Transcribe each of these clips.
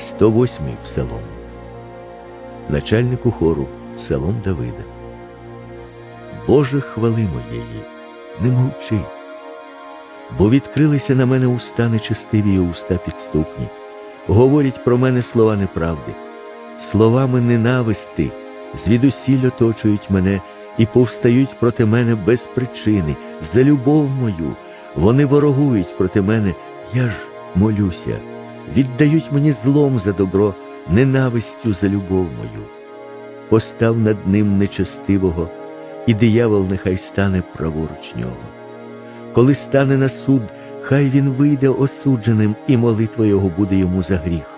108 псалом. Начальнику хору Псалом Давида. Боже, хвали моєї, не мовчи, бо відкрилися на мене уста нечестиві і уста підступні, говорять про мене слова неправди, словами ненависти, звідусіль оточують мене і повстають проти мене без причини, за любов мою, вони ворогують проти мене, я ж молюся, віддають мені злом за добро, ненавистю за любов мою. Постав над ним нечестивого, і диявол нехай стане праворуч нього. Коли стане на суд, хай він вийде осудженим, і молитва його буде йому за гріх.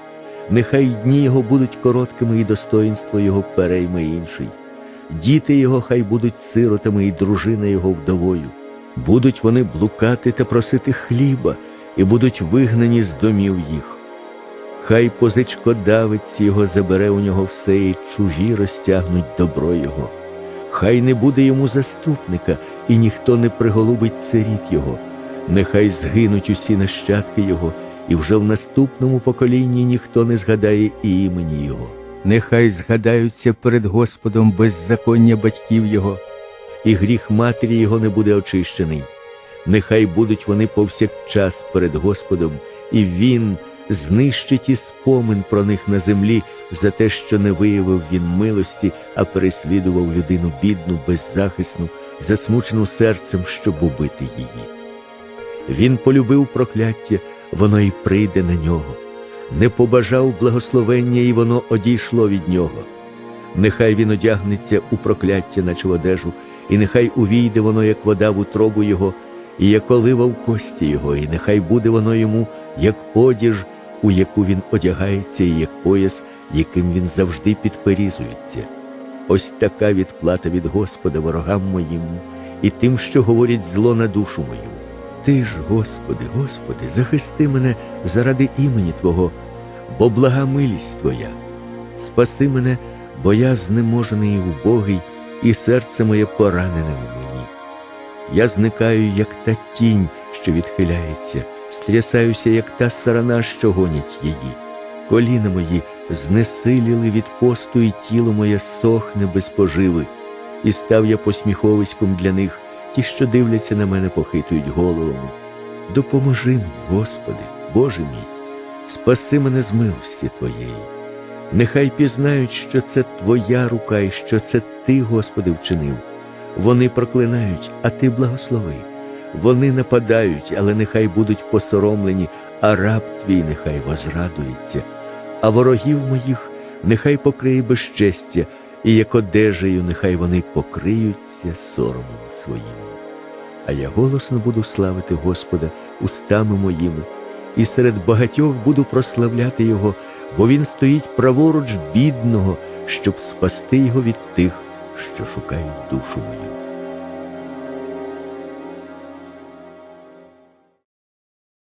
Нехай дні його будуть короткими, і достоїнство його перейме інший. Діти його хай будуть сиротами, і дружина його вдовою. Будуть вони блукати та просити хліба, і будуть вигнані з домів їх. Хай позичкодавець його забере у нього все, і чужі розтягнуть добро його. Хай не буде йому заступника, і ніхто не приголубить сиріт його. Нехай згинуть усі нащадки його, і вже в наступному поколінні ніхто не згадає і імені його. Нехай згадаються перед Господом беззаконня батьків його, і гріх матері його не буде очищений. Нехай будуть вони повсякчас перед Господом, і Він знищить і спомин про них на землі за те, що не виявив він милості, а переслідував людину бідну, беззахисну, засмучену серцем, щоб убити її. Він полюбив прокляття, воно й прийде на нього, не побажав благословення, і воно одійшло від нього. Нехай він одягнеться у прокляття, наче в одежу, і нехай увійде воно, як вода в утробу його, і як олива в кості його, і нехай буде воно йому, як одіж, у яку він одягається, і як пояс, яким він завжди підперізується. Ось така відплата від Господа ворогам моїм і тим, що говорять зло на душу мою. Ти ж, Господи, Господи, захисти мене заради імені Твого, бо блага милість Твоя. Спаси мене, бо я знеможений і убогий, і серце моє поранене у мені. Я зникаю, як та тінь, що відхиляється, стрясаюся, як та сарана, що гонять її. Коліна мої знесиліли від посту, і тіло моє сохне без поживи, і став я посміховиськом для них, ті, що дивляться на мене, похитують головами. Допоможи мені, Господи, Боже мій, спаси мене з милості Твоєї. Нехай пізнають, що це Твоя рука і що це Ти, Господи, вчинив. Вони проклинають, а Ти благослови. Вони нападають, але нехай будуть посоромлені, а раб твій нехай возрадується, а ворогів моїх нехай покриє безчестя, і як одежею нехай вони покриються соромом своїм. А я голосно буду славити Господа устами моїми, і серед багатьох буду прославляти Його, бо Він стоїть праворуч бідного, щоб спасти його від тих, що шукають душу мою.